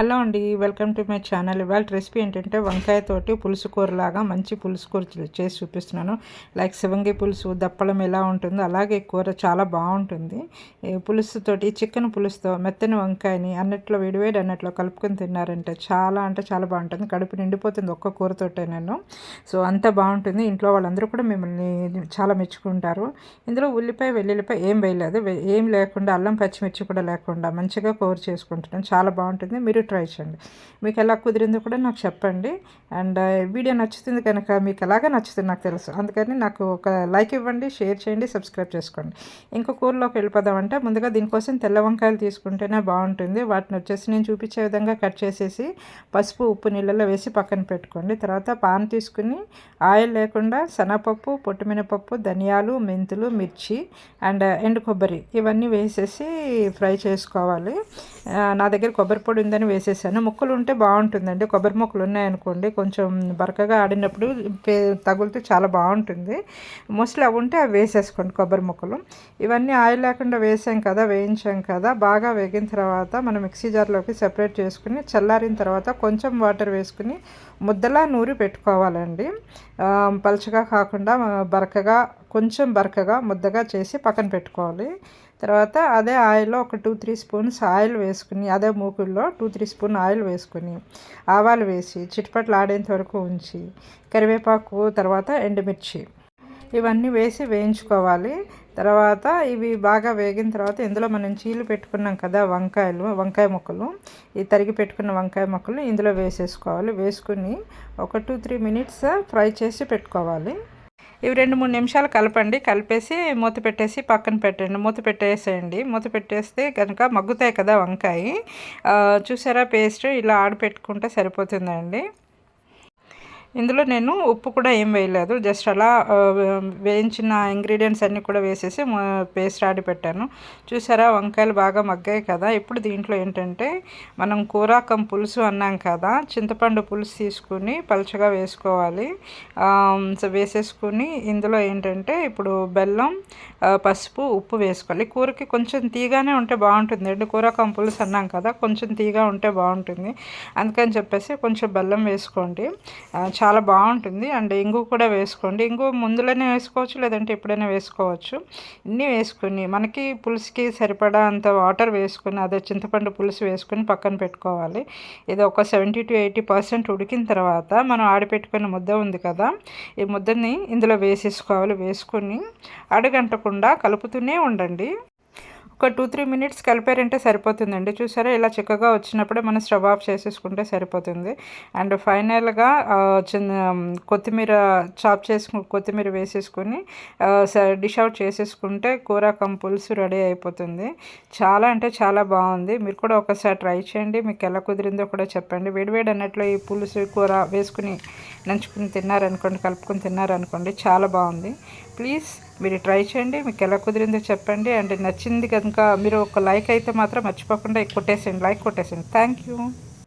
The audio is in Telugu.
హలో అండి వెల్కమ్ టు మై ఛానల్. ఇవాళ రెసిపీ ఏంటంటే వంకాయతోటి పులుసు కూరలాగా మంచి పులుసు కూర చేసి చూపిస్తున్నాను. లైక్ శివంగి పులుసు దప్పలం ఎలా ఉంటుందో అలాగే కూర చాలా బాగుంటుంది. పులుసుతోటి చికెన్ పులుసుతో మెత్తని వంకాయని అన్నట్లో వేడివేడి అన్నట్లో కలుపుకొని తిన్నారంటే చాలా అంటే చాలా బాగుంటుంది. కడుపు నిండిపోతుంది ఒక్క కూరతోటే నేను. సో అంత బాగుంటుంది. ఇంట్లో వాళ్ళందరూ కూడా మిమ్మల్ని చాలా మెచ్చుకుంటారు. ఇందులో ఉల్లిపాయ వెల్లుల్లిపాయ ఏం వేయలేదు. ఏం లేకుండా అల్లం పచ్చిమిర్చి కూడా లేకుండా మంచిగా కూర చేసుకుంటున్నాను. చాలా బాగుంటుంది. మీరు ట్రై చేయండి. మీకు ఎలా కుదిరిందో కూడా నాకు చెప్పండి. అండ్ వీడియో నచ్చుతుంది కనుక మీకు ఎలాగా నచ్చుతుంది నాకు తెలుసు. అందుకని నాకు ఒక లైక్ ఇవ్వండి షేర్ చేయండి సబ్స్క్రైబ్ చేసుకోండి. ఇంకో కూరలోకి వెళ్ళిపోదామంటే ముందుగా దీనికోసం తెల్ల వంకాయలు తీసుకుంటేనే బాగుంటుంది. వాటిని వచ్చేసి నేను చూపించే విధంగా కట్ చేసేసి పసుపు ఉప్పు నీళ్ళలో వేసి పక్కన పెట్టుకోండి. తర్వాత పాన్ తీసుకుని ఆయిల్ లేకుండా శనగపప్పు పొట్టుమినపప్పు ధనియాలు మెంతులు మిర్చి అండ్ ఎండు కొబ్బరి ఇవన్నీ వేసేసి ఫ్రై చేసుకోవాలి. నా దగ్గర కొబ్బరి పొడి ఉందని వేసేసాను. ముక్కలు ఉంటే బాగుంటుందండి. కొబ్బరి ముక్కలు ఉన్నాయనుకోండి కొంచెం బరకగా ఆడినప్పుడు తగులుతూ చాలా బాగుంటుంది. మోస్ట్లీ అవి ఉంటే అవి వేసేసుకోండి కొబ్బరి ముక్కలు. ఇవన్నీ ఆయిల్ లేకుండా వేసాం కదా వేయించాం కదా బాగా వేగిన తర్వాత మనం మిక్సీ జార్లోకి సెపరేట్ చేసుకుని చల్లారిన తర్వాత కొంచెం వాటర్ వేసుకుని ముద్దలా నూరి పెట్టుకోవాలండి. పలుచగా కాకుండా బరకగా కొంచెం బరకగా ముద్దగా చేసి పక్కన పెట్టుకోవాలి. తర్వాత అదే ఆయిల్లో ఒక టూ త్రీ స్పూన్స్ ఆయిల్ వేసుకుని అదే మూకుల్లో టూ త్రీ స్పూన్ ఆయిల్ వేసుకుని ఆవాలు వేసి చిట్పట్లు ఆడేంత వరకు ఉంచి కరివేపాకు తర్వాత ఎండుమిర్చి. ఇవన్నీ వేసి వేయించుకోవాలి. తర్వాత ఇవి బాగా వేగిన తర్వాత ఇందులో మనం చీలు పెట్టుకున్నాం కదా వంకాయలు వంకాయ ముక్కలు. ఈ తరిగి పెట్టుకున్న వంకాయ ముక్కలు ఇందులో వేసేసుకోవాలి. వేసుకుని ఒక టూ త్రీ మినిట్స్ ఫ్రై చేసి పెట్టుకోవాలి. ఇవి రెండు మూడు నిమిషాలు కలపండి. కలిపేసి మూత పెట్టేసి పక్కన పెట్టండి. మూత పెట్టేసేయండి. మూత పెట్టేస్తే కనుక మగ్గుతాయి కదా వంకాయ. చూసారా? పేస్ట్ ఇలా ఆడపెట్టుకుంటే సరిపోతుందండి. ఇందులో నేను ఉప్పు కూడా ఏం వేయలేదు. జస్ట్ అలా వేయించిన ఇంగ్రీడియంట్స్ అన్నీ కూడా వేసేసి పేస్ట్ ఆడి పెట్టాను. చూసారా వంకాయలు బాగా మగ్గాయి కదా. ఇప్పుడు దీంట్లో ఏంటంటే మనం కూరాకం పులుసు అన్నాం కదా. చింతపండు పులుసు తీసుకుని పలుచగా వేసుకోవాలి. వేసేసుకుని ఇందులో ఏంటంటే ఇప్పుడు బెల్లం పసుపు ఉప్పు వేసుకోవాలి. కూరకి కొంచెం తీగానే ఉంటే బాగుంటుంది. అండి కూరకం పులుసు అన్నాం కదా కొంచెం తీగా ఉంటే బాగుంటుంది. అందుకని చెప్పేసి కొంచెం బెల్లం వేసుకోండి. చాలా బాగుంటుంది. అండ్ ఇంగు కూడా వేసుకోండి. ఇంగు ముందులోనే వేసుకోవచ్చు లేదంటే ఎప్పుడైనా వేసుకోవచ్చు. ఇన్ని వేసుకుని మనకి పులుసుకి సరిపడా అంత వాటర్ వేసుకుని అదే చింతపండు పులుసు వేసుకుని పక్కన పెట్టుకోవాలి. ఇది ఒక సెవెంటీ టు ఎయిటీ పర్సెంట్ ఉడికిన తర్వాత మనం ఆడిపెట్టుకున్న ముద్ద ఉంది కదా ఈ ముద్దని ఇందులో వేసేసుకోవాలి. వేసుకొని అడగంటకుండా కలుపుతూనే ఉండండి. ఒక టూ త్రీ మినిట్స్ కలిపారంటే సరిపోతుందండి. చూసారా ఇలా చిక్కగా వచ్చినప్పుడే మనం స్టవ్ ఆఫ్ చేసేసుకుంటే సరిపోతుంది. అండ్ ఫైనల్గా చిన్న కొత్తిమీర చాప్ చేసుకు కొత్తిమీర వేసేసుకొని డిష్ అవుట్ చేసేసుకుంటే కూర కంపుల్స్ రెడీ అయిపోతుంది. చాలా అంటే చాలా బాగుంది. మీరు కూడా ఒకసారి ట్రై చేయండి. మీకు ఎలా కుదిరిందో కూడా చెప్పండి. వేడివేడి అన్నట్లు ఈ పులుసు కూర వేసుకుని నంచుకుని తిన్నారనుకోండి కలుపుకొని తిన్నారనుకోండి చాలా బాగుంది. ప్లీజ్ మీరు ట్రై చేయండి మీకు ఎలా కుదిరిందో చెప్పండి. అండ్ నచ్చింది కనుక మీరు ఒక లైక్ అయితే మాత్రం మర్చిపోకుండా కొట్టేసేయండి లైక్ కొట్టేసేయండి. Thank you